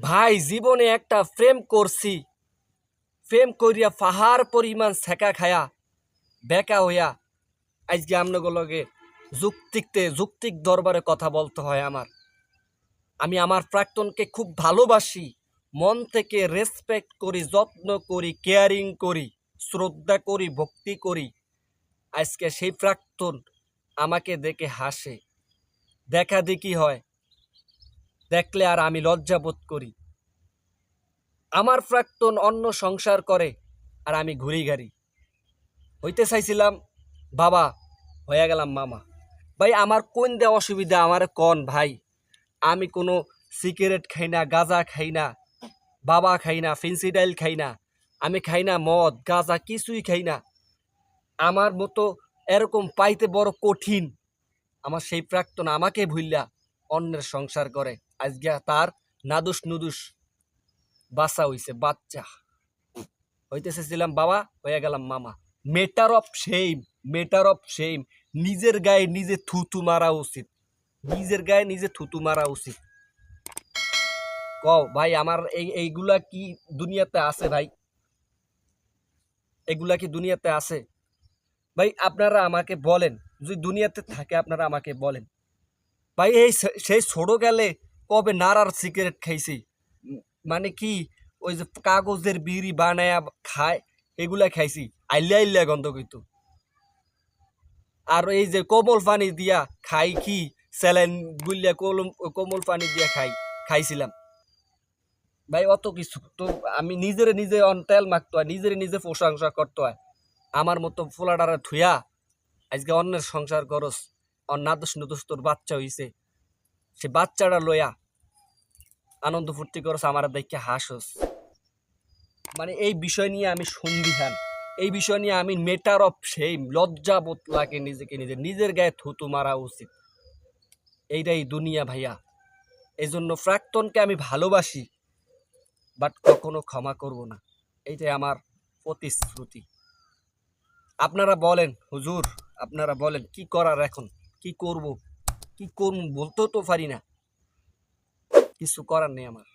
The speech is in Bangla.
ভাই, জীবনে একটা প্রেম করছি। প্রেম করিয়া ফাহার পরিমাণ ছেঁকা খায়া, বেকা হইয়া আজকে আমনগুলোকে যুক্তিকতে যুক্তিক দরবারে কথা বলতে হয় আমার। আমি আমার প্রাক্তনকে খুব ভালোবাসি, মন থেকে রেসপেক্ট করি, যত্ন করি কেয়ারিং করি, শ্রদ্ধা করি, ভক্তি করি। আজকে সেই প্রাক্তন আমাকে দেখে হাসে। দেখা দেখি হয় দেখলে আর আমি লজ্জাবোধ করি। আমার প্রাক্তন অন্য সংসার করে আর আমি ঘুরি গাড়ি। হইতে চাইছিলাম, বাবা হয়ে গেলাম মামা। ভাই, আমার কোন দে অসুবিধা? আমার কন ভাই। আমি কোনো সিগারেট খাই না, গাঁজা খাই না, বাবা খাই না ফেন্সিডাইল খাই না, আমি খাই না মদ, গাঁজা, কিছুই খাই না। আমার মতো এরকম পাইতে বড় কঠিন আমার সেই প্রাক্তন আমাকে ভুললা অন্যের সংসার করে। আজকে তার নাদুস নুদুস বাচ্চা হইছে, বাচ্চা। হইতেছে ছিলাম বাবা হয়ে গেলাম মামা। Matter of same matter of same নিজের গায়ে নিজে থুতু মারা উচিত। নিজের গায়ে নিজে থুতু মারা উচিত। কও, ভাই, আমার এই, এইগুলা কি দুনিয়াতে আছে ভাই? এগুলা কি দুনিয়াতে আছে? ভাই, আপনারা আমাকে বলেন। যদি দুনিয়াতে থাকে, আপনারা আমাকে বলেন। ভাই, এই সেই ছোট গেলে কবে নারার সিগারেট খাইছি? মানে কি? ওই যে কাগজের বিড়ি বানায়া খায়, এগুলা খাইছি। আইলে আইলে গন্ধ কইতো। আর এই যে কোমল পানি দিয়া খাই কি? স্যালাইন গুলিয়া কলম, কোমল পানি দিয়া খাই, খাইছিলাম। ভাই, অত কিছু তো আমি নিজেরে নিজে অন তেল মাখতে হয়, নিজেরে নিজে প্রশংসা করতে হয়। আমার মতো ফোলাডারা থুয়া, আজকে অন্যের সংসার করস অন্নাদোষ নদোষ তোর বাচ্চা হইছে। সে বাচ্চাটা লইয়া আনন্দ ফুর্তি করছে, আমার দেখে হাসস। মানে এই বিষয় নিয়ে আমি সন্দিহান। এই বিষয় নিয়ে আমি মেটার অফ সেই লজ্জা লাগে নিজেকে নিজে। নিজের গায়ে থুতু মারা উচিত। এইটাই দুনিয়া ভাইয়া। এই জন্য প্রাক্তনকে আমি ভালোবাসি বাট কখনো ক্ষমা করব না। এইটাই আমার প্রতিশ্রুতি। আপনারা বলেন, হুজুর, আপনারা বলেন, কি করার এখন? কি করব? কি করুন বলতেও তো পারি না। কিছু করার নেই আমার।